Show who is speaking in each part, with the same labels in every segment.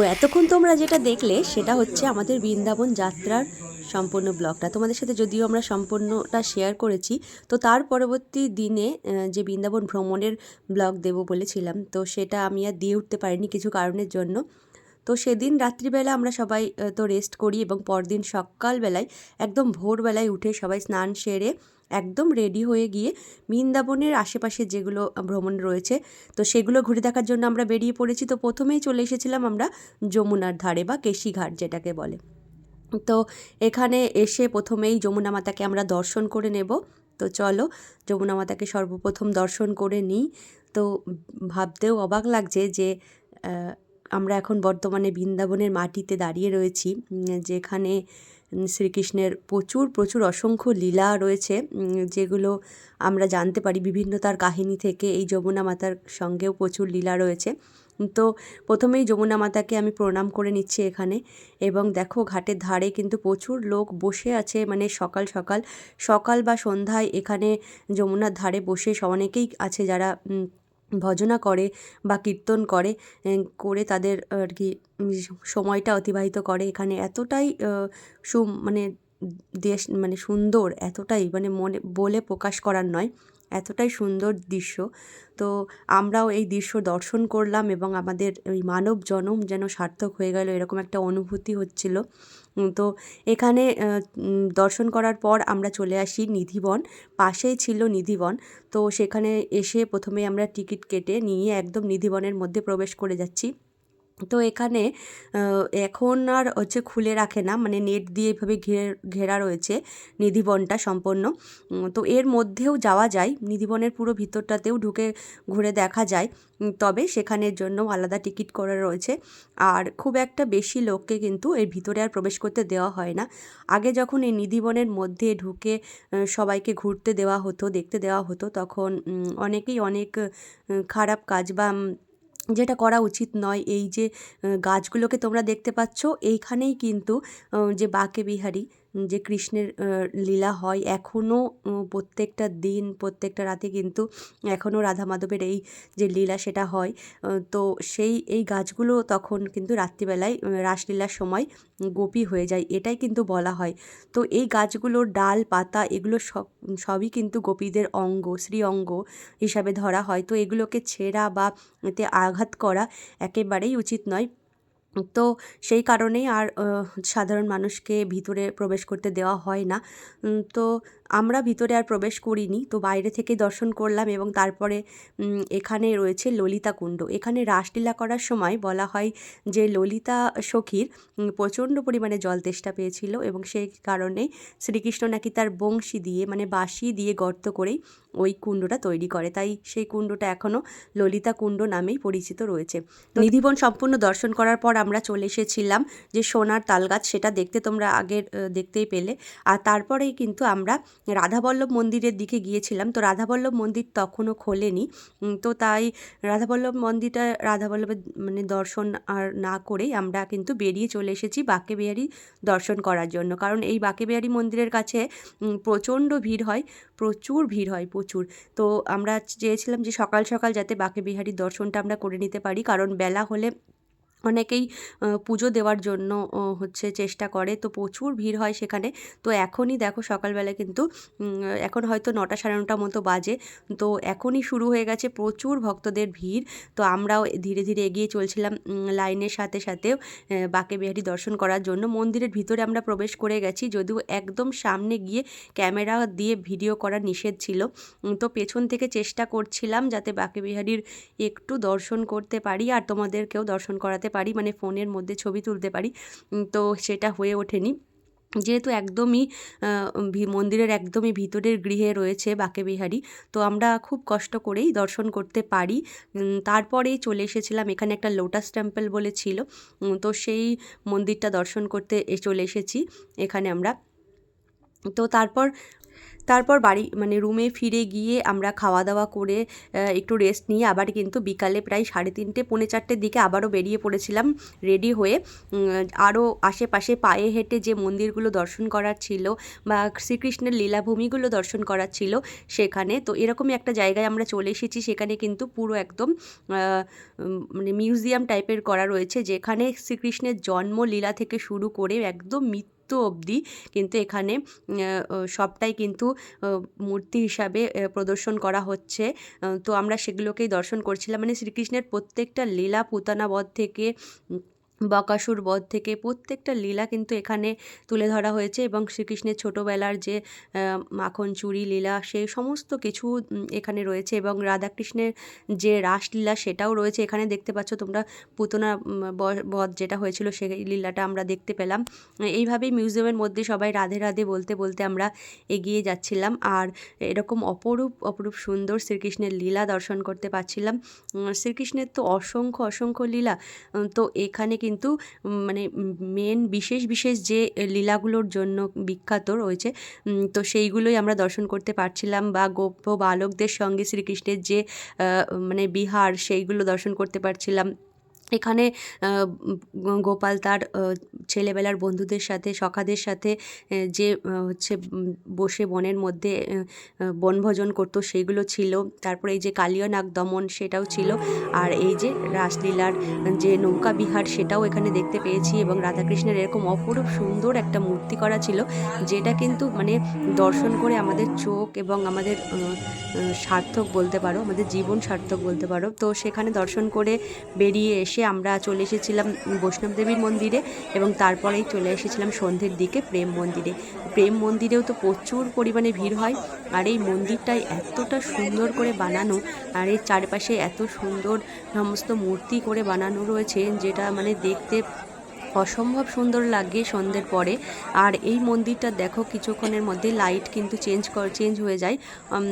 Speaker 1: তো এতক্ষণ তোমরা যেটা দেখলে, সেটা হচ্ছে আমাদের বৃন্দাবন যাত্রার সম্পূর্ণ ব্লগটা। তোমাদের সাথে যদিও আমরা সম্পূর্ণটা শেয়ার করেছি, তো তার পরবর্তী দিনে যে বৃন্দাবন ভ্রমণের ব্লগ দেব বলেছিলাম, তো সেটা আমি আর দিয়ে উঠতে পারিনি কিছু কারণের জন্য। তো সেদিন রাত্রিবেলা আমরা সবাই তো রেস্ট করি এবং পরদিন সকালবেলায়, একদম ভোরবেলায় উঠে সবাই স্নান সেরে একদম রেডি হয়ে গিয়ে বৃন্দাবনের আশেপাশে যেগুলো ভ্রমণ রয়েছে, তো সেগুলো ঘুরে দেখার জন্য আমরা বেরিয়ে পড়েছি। তো প্রথমেই চলে এসেছিলাম আমরা যমুনার ধারে বা কেশিঘাট যেটাকে বলে। তো এখানে এসে প্রথমেই যমুনা মাতাকে আমরা দর্শন করে নেব। তো চলো, যমুনা মাতাকে সর্বপ্রথম দর্শন করে নিই। তো ভাবতেও অবাক লাগছে যে আমরা এখন বর্তমানে বৃন্দাবনের মাটিতে দাঁড়িয়ে রয়েছি যেখানে শ্রীকৃষ্ণের প্রচুর প্রচুর অসংখ্য লীলা রয়েছে যেগুলো আমরা জানতে পারি। বিভিন্ন তার কাহিনী থেকে এই যমুনা মাতার সঙ্গেও প্রচুর লীলা রয়েছে। তো প্রথমেই যমুনা মাতাকে আমি প্রণাম করে নিচ্ছি এখানে এবং দেখো ঘাটের ধারে কিন্তু প্রচুর লোক বসে আছে মানে সকাল সকাল সকাল বা সন্ধ্যায় এখানে যমুনার ধারে বসে অনেকেই আছে যারা ভজনা করে বা কীর্তন করে করে তাদের আর কি সময়টা অতিবাহিত করে। এখানে এতটাই সু মানে দেশ মানে সুন্দর, এতটাই মানে মনে, বলে প্রকাশ করার নয়। এতটাই সুন্দর দৃশ্য। তো আমরাও এই দৃশ্য দর্শন করলাম এবং আমাদের ওই মানব জনম যেন সার্থক হয়ে গেল এরকম একটা অনুভূতি হচ্ছিল। তো এখানে দর্শন করার পর আমরা চলে আসি নিধিবন। পাশেই ছিল নিধিবন। তো সেখানে এসে প্রথমে আমরা টিকিট কেটে নিয়ে একদম নিধিবনের মধ্যে প্রবেশ করে যাচ্ছি। তো এখানে এখন আর হচ্ছে খুলে রাখে না মানে নেট দিয়ে এভাবে ঘিরে ঘেরা রয়েছে নিধিবনটা সম্পন্ন তো এর মধ্যেও যাওয়া যায়, নিধিবনের পুরো ভিতরটাতেও ঢুকে ঘুরে দেখা যায়। তবে সেখানের জন্য আলাদা টিকিট করা রয়েছে। আর খুব একটা বেশি লোককে কিন্তু এর ভিতরে আর প্রবেশ করতে দেওয়া হয় না। আগে যখন এই নিধিবনের মধ্যে ঢুকে সবাইকে ঘুরতে দেওয়া হতো, দেখতে দেওয়া হতো, তখন অনেকেই অনেক খারাপ কাজ বা যেটা করা উচিত নয়, এই যে গাছগুলোকে তোমরা দেখতে পাচ্ছ, এইখানেই কিন্তু যে বাঁকে বিহারী যে কৃষ্ণের লীলা হয় এখনও প্রত্যেকটা দিন, প্রত্যেকটা রাতে কিন্তু এখনও রাধা মাধবের এই যে লীলা সেটা হয়। তো সেই, এই গাছগুলো তখন কিন্তু রাত্রিবেলায় রাসলীলার সময় গোপী হয়ে যায়, এটাই কিন্তু বলা হয়। তো এই গাছগুলোর ডাল, পাতা এগুলো সব, সবই কিন্তু গোপীদের অঙ্গ শ্রী অঙ্গ হিসাবে ধরা হয়। তো এগুলোকে ছেঁড়া বা এতে আঘাত করা একেবারেই উচিত নয়। তো সেই কারণেই আর সাধারণ মানুষকে ভিতরে প্রবেশ করতে দেওয়া হয় না। তো আমরা ভিতরে আর প্রবেশ করিনি। তো বাইরে থেকে দর্শন করলাম এবং তারপরে এখানে রয়েছে ললিতা কুণ্ড। এখানে রাসলীলা করার সময় বলা হয় যে ললিতা সখীর প্রচণ্ড পরিমাণে জল তেষ্টা পেয়েছিল এবং সেই কারণে শ্রীকৃষ্ণ নাকি তার বংশী দিয়ে মানে বাঁশি দিয়ে গর্ত করেই ওই কুণ্ডটা তৈরি করে। তাই সেই কুণ্ডটা এখনও ললিতা কুণ্ড নামেই পরিচিত রয়েছে। নিধিবন সম্পূর্ণ দর্শন করার পর আমরা চলে এসেছিলাম যে সোনার তালগাছ সেটা দেখতে তোমরা আগের দেখতেই পেলে। আর তারপরেই কিন্তু আমরা রাধাবল্লভ মন্দিরের দিকে গিয়েছিলাম, তো রাধাবল্লভ মন্দির তখনও খোলেনি। তো তাই রাধাবল্লভ মন্দিরটা রাধাবল্লভের মানে দর্শন আর না করেই আমরা কিন্তু বেরিয়ে চলে এসেছি বাঁকে বিহারি দর্শন করার জন্য। কারণ এই বাঁকে বিহারি মন্দিরের কাছে প্রচণ্ড ভিড় হয়, প্রচুর ভিড় হয়, প্রচুর। তো আমরা চেয়েছিলাম যে সকাল সকাল যাতে বাঁকে বিহারির দর্শনটা আমরা করে নিতে পারি, কারণ বেলা হলে অনেকেই পুজো দেওয়ার জন্য হচ্ছে চেষ্টা করে। তো প্রচুর ভিড় হয় সেখানে। তো এখনই দেখো সকালবেলা কিন্তু এখন হয়তো নটা সাড়ে নটা মতো বাজে। তো এখনই শুরু হয়ে গেছে প্রচুর ভক্তদের ভিড়। তো আমরাও ধীরে ধীরে এগিয়ে চলছিলাম লাইনের সাথে সাথেও বাঁকে বিহারি দর্শন করার জন্য। মন্দিরের ভিতরে আমরা প্রবেশ করে গেছি, যদিও একদম সামনে গিয়ে ক্যামেরা দিয়ে ভিডিও করা নিষেধ ছিল। তো পেছন থেকে চেষ্টা করছিলাম যাতে বাঁকে বিহারির একটু দর্শন করতে পারি, আর তোমাদেরকেও দর্শন করাতে পারি মানে ফোনের মধ্যে ছবি তুলতে পারি। তো সেটা হয়ে ওঠেনি। যেহেতু একদমই মন্দিরের একদমই ভিতরের গৃহে রয়েছে বাঁকে বিহারি তো আমরা খুব কষ্ট করেই দর্শন করতে পারি। তারপরেই চলে এসেছিলাম, এখানে একটা লোটাস টেম্পল বলে ছিল। তো সেই মন্দিরটা দর্শন করতে চলে এসেছি, এখানে আমরা। তো তারপর তারপর বাড়ি মানে রুমে ফিরে গিয়ে আমরা খাওয়া দাওয়া করে একটু রেস্ট নিয়ে আবার কিন্তু বিকালে প্রায় সাড়ে তিনটে, পৌনে চারটের দিকে আবারও বেরিয়ে পড়েছিলাম রেডি হয়ে। আরও আশেপাশে পায়ে হেঁটে যে মন্দিরগুলো দর্শন করার ছিল বা শ্রীকৃষ্ণের লীলাভূমিগুলো দর্শন করার ছিল সেখানে, তো এরকমই একটা জায়গায় আমরা চলে এসেছি সেখানে কিন্তু পুরো একদম মানে মিউজিয়াম টাইপের করা রয়েছে, যেখানে শ্রীকৃষ্ণের জন্ম লীলা থেকে শুরু করে একদম মৃত্যু অবধি কিন্তু এখানে সবটাই কিন্তু মূর্তি হিসাবে প্রদর্শন করা হচ্ছে। তো আমরা সেগুলোকেই দর্শন করছিলাম। মানে শ্রীকৃষ্ণের প্রত্যেকটা লীলা পুতানাবধ থেকে বকাসুর বধ থেকে প্রত্যেকটা লীলা কিন্তু এখানে তুলে ধরা হয়েছে এবং শ্রীকৃষ্ণের ছোটোবেলার যে মাখন চুরি লীলা সেই সমস্ত কিছু এখানে রয়েছে এবং রাধাকৃষ্ণের যে রাসলীলা সেটাও রয়েছে। এখানে দেখতে পাচ্ছ তোমরা পুতনা বধ যেটা হয়েছিল সেই লীলাটা আমরা দেখতে পেলাম। এইভাবেই মিউজিয়ামের মধ্যে সবাই রাধে রাধে বলতে বলতে আমরা এগিয়ে যাচ্ছিলাম। আর এরকম অপরূপ অপরূপ সুন্দর শ্রীকৃষ্ণের লীলা দর্শন করতে পারছিলাম। শ্রীকৃষ্ণের তো অসংখ্য অসংখ্য লীলা। তো এখানে কিন্তু মানে মেন বিশেষ বিশেষ যে লীলাগুলোর জন্য বিখ্যাত রয়েছে তো সেইগুলোই আমরা দর্শন করতে পারছিলাম বা গোপ বালকদের সঙ্গে শ্রীকৃষ্ণের যে মানে বিহার সেইগুলো দর্শন করতে পারছিলাম। এখানে গোপাল তার ছেলেবেলার বন্ধুদের সাথে, সখাদের সাথে যে হচ্ছে বসে বনের মধ্যে বনভোজন করতো সেইগুলো ছিল। তারপরে এই যে কালীয় নাগ দমন সেটাও ছিল। আর এই যে রাসলীলার যে নৌকা বিহার, সেটাও এখানে দেখতে পেয়েছি। এবং রাধাকৃষ্ণের এরকম অপরূপ সুন্দর একটা মূর্তি করা ছিল, যেটা কিন্তু মানে দর্শন করে আমাদের চোখ এবং আমাদের সার্থক বলতে পারো, আমাদের জীবন সার্থক বলতে পারো। তো সেখানে দর্শন করে বেরিয়ে এসে আমরা চলে এসেছিলাম বৈষ্ণব দেবীর মন্দিরে এবং তারপরেই চলে এসেছিলাম সন্ধ্যের দিকে প্রেম মন্দিরে। প্রেম মন্দিরেও তো প্রচুর পরিমাণে ভিড় হয় আর এই মন্দিরটাই এতটা সুন্দর করে বানানো আর এর চারপাশে এত সুন্দর সমস্ত মূর্তি করে বানানো রয়েছে যেটা মানে দেখতে অসম্ভব সুন্দর লাগে সন্ধ্যের পরে। আর এই মন্দিরটা দেখো কিছুক্ষণের মধ্যে লাইট কিন্তু চেঞ্জ চেঞ্জ হয়ে যায়।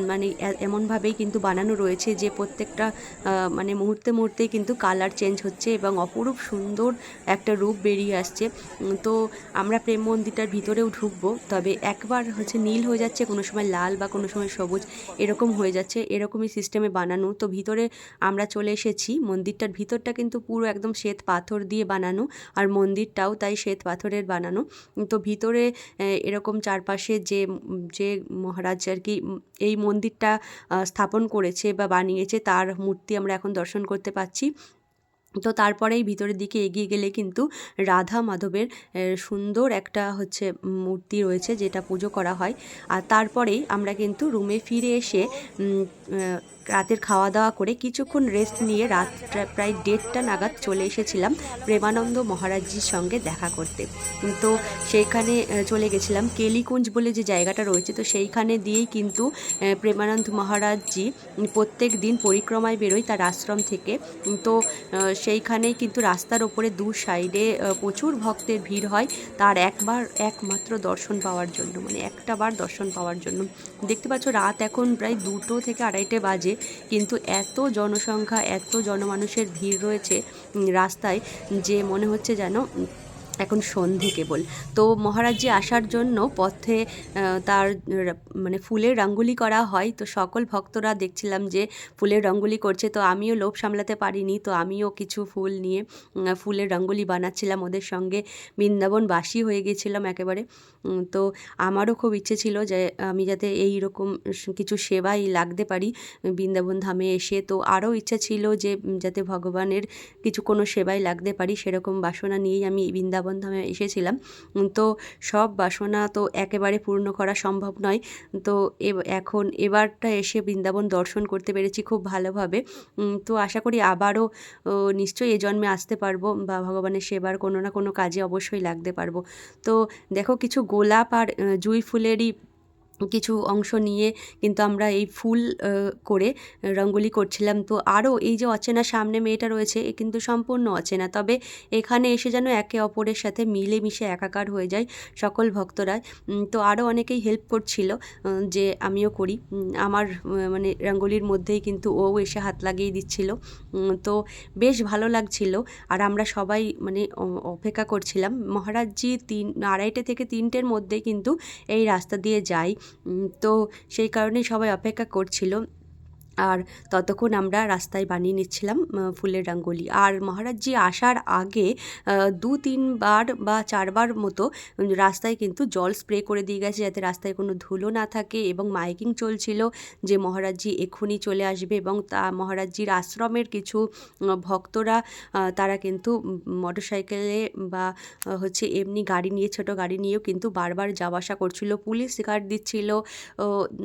Speaker 1: মানে এমনভাবেই কিন্তু বানানো রয়েছে যে প্রত্যেকটা মানে মুহূর্তে মুহূর্তেই কিন্তু কালার চেঞ্জ হচ্ছে এবং অপরূপ সুন্দর একটা রূপ বেরিয়ে আসছে। তো আমরা প্রেম মন্দিরটার ভিতরেও ঢুকবো, তবে একবার হচ্ছে নীল হয়ে যাচ্ছে, কোনো সময় লাল বা কোনো সময় সবুজ, এরকম হয়ে যাচ্ছে, এরকমই সিস্টেমে বানানো। তো ভিতরে আমরা চলে এসেছি, মন্দিরটার ভিতরটা কিন্তু পুরো একদম শ্বেত পাথর দিয়ে বানানো, আর মন্দিরটাও তাই শ্বেত পাথরের বানানো। তো ভিতরে এরকম চারপাশে যে যে মহারাজ আর কি এই মন্দিরটা স্থাপন করেছে বা বানিয়েছে তার মূর্তি আমরা এখন দর্শন করতে পাচ্ছি। তো তারপরেই ভিতরের দিকে এগিয়ে গেলে কিন্তু রাধা মাধবের সুন্দর একটা হচ্ছে মূর্তি রয়েছে যেটা পুজো করা হয়। আর তারপরেই আমরা কিন্তু রুমে ফিরে এসে রাতের খাওয়া দাওয়া করে কিছুক্ষণ রেস্ট নিয়ে রাত প্রায় দেড়টা নাগাদ চলে এসেছিলাম প্রেমানন্দ মহারাজজির সঙ্গে দেখা করতে। তো সেইখানে চলে গেছিলাম কেলিকুঞ্জ বলে যে জায়গাটা রয়েছে, তো সেইখানে দিয়েই কিন্তু প্রেমানন্দ মহারাজজি প্রত্যেক দিন পরিক্রমায় বেরোয় তার আশ্রম থেকে। তো সেইখানেই কিন্তু রাস্তার ওপরে দু সাইডে প্রচুর ভক্তের ভিড় হয়। তার একবার, একমাত্র দর্শন পাওয়ার জন্য মানে একটা বার দর্শন পাওয়ার জন্য। দেখতে পাচ্ছ রাত এখন প্রায় দুটো থেকে আড়াইটে বাজে। কিন্তু এত জনসংখ্যা এত জনমানুষের ভিড় রয়েছে রাস্তায় যে মনে হচ্ছে যেন এখন সন্ধে কেবল। তো মহারাজজি আসার জন্য পথে তার মানে ফুলের রঙ্গোলি করা হয়। তো সকল ভক্তরা দেখছিলাম যে ফুলের রঙ্গোলি করছে। তো আমিও লোভ সামলাতে পারিনি। তো আমিও কিছু ফুল নিয়ে ফুলের রঙ্গোলি বানাচ্ছিলাম ওদের সঙ্গে। বৃন্দাবনবাসী হয়ে গেছিলাম একেবারে। তো আমারও খুব ইচ্ছে ছিল যে আমি যাতে এই রকম কিছু সেবাই লাগতে পারি, বৃন্দাবন ধামে এসে। তো আরও ইচ্ছা ছিল যে যাতে ভগবানের কিছু কোনো সেবায় লাগতে পারি, সেরকম বাসনা নিয়েই আমি বৃন্দাবন ধামে এসেছিলাম। তো সব বাসনা তো একেবারে পূর্ণ করা সম্ভব নয়। তো এখন এবারটা এসে বৃন্দাবন দর্শন করতে পেরেছি খুব ভালোভাবে। তো আশা করি আবারও নিশ্চয়ই এ জন্মে আসতে পারব বা ভগবানের সেবার কোনো না কোনো কাজে অবশ্যই লাগতে পারব। তো দেখো কিছু গোলাপ আর জুঁই ফুলেরই কিছু অংশ নিয়ে কিন্তু আমরা এই ফুল করে রঙ্গোলি করছিলাম। তো আরও এই যে অচেনা সামনে মেয়েটা রয়েছে, এ কিন্তু সম্পূর্ণ অচেনা। তবে এখানে এসে যেন একে অপরের সাথে মিলেমিশে একাকার হয়ে যায় সকল ভক্তরা। তো আরও অনেকেই হেল্প করছিল যে আমিও করি। আমার মানে রঙ্গোলির মধ্যেই কিন্তু ও এসে হাত লাগিয়ে দিচ্ছিল। তো বেশ ভালো লাগছিল। আর আমরা সবাই মানে অপেক্ষা করছিলাম। মহারাজজি তিন, আড়াইটে থেকে তিনটের মধ্যে কিন্তু এই রাস্তা দিয়ে যাই তো সেই কারণেই সবাই অপেক্ষা করছিল। আর ততক্ষণ আমরা রাস্তায় বানিয়ে নিচ্ছিলাম ফুলের রঙ্গোলি। আর মহারাজজি আসার আগে দু, তিনবার বা চারবার মতো রাস্তায় কিন্তু জল স্প্রে করে দিয়ে গেছে যাতে রাস্তায় কোনো ধুলো না থাকে এবং মাইকিং চলছিল যে মহারাজজি এক্ষুনি চলে আসবে এবং তা মহারাজজির আশ্রমের কিছু ভক্তরা তারা কিন্তু মোটর সাইকেলে বা হচ্ছে এমনি গাড়ি নিয়ে, ছোট গাড়ি নিয়েও কিন্তু বারবার যাওয়া আসা করছিল। পুলিশ গার্ড দিচ্ছিল।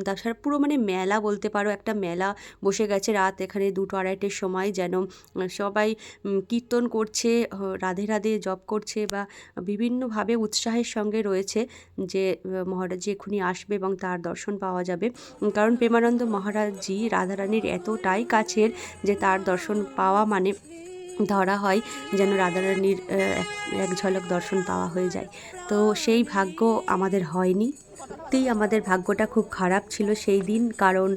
Speaker 1: তাছাড়া পুরো মানে মেলা বলতে পারো, একটা মেলা বসে গেছে রাত এখানে দুটো আড়াইটের সময় যেন সবাই কীর্তন করছে রাধে রাধে জপ করছে বা বিভিন্নভাবে উৎসাহের সঙ্গে রয়েছে যে মহারাজজি এক্ষুনি আসবে এবং তার দর্শন পাওয়া যাবে। কারণ প্রেমানন্দ মহারাজজি রাধারানীর এতটাই কাছের যে তার দর্শন পাওয়া মানে ধরা হয় যেন রাধারানীর এক ঝলক দর্শন পাওয়া হয়ে যায়। তো সেই ভাগ্য আমাদের হয়নি। সত্যিই আমাদের ভাগ্যটা খুব খারাপ ছিল সেই দিন, কারণ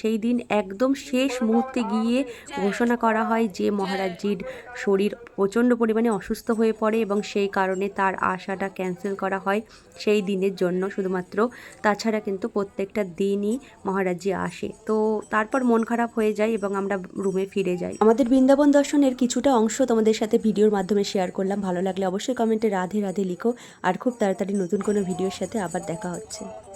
Speaker 1: সেই দিন একদম শেষ মুহূর্তে গিয়ে ঘোষণা করা হয় যে মহারাজজির শরীর প্রচণ্ড পরিমাণে অসুস্থ হয়ে পড়ে এবং সেই কারণে তার আশাটা ক্যান্সেল করা হয় সেই দিনের জন্য শুধুমাত্র। তাছাড়া কিন্তু প্রত্যেকটা দিনই মহারাজজি আসে। তো তারপর মন খারাপ হয়ে যায় এবং আমরা রুমে ফিরে যাই। আমাদের বৃন্দাবন দর্শনের কিছুটা অংশ তোমাদের সাথে ভিডিওর মাধ্যমে শেয়ার করলাম। ভালো লাগলে অবশ্যই কমেন্টে রাধে রাধে লিখো। আর খুব তাড়াতাড়ি নতুন কোনো ভিডিওর সাথে আবার দেখা হচ্ছে। 그.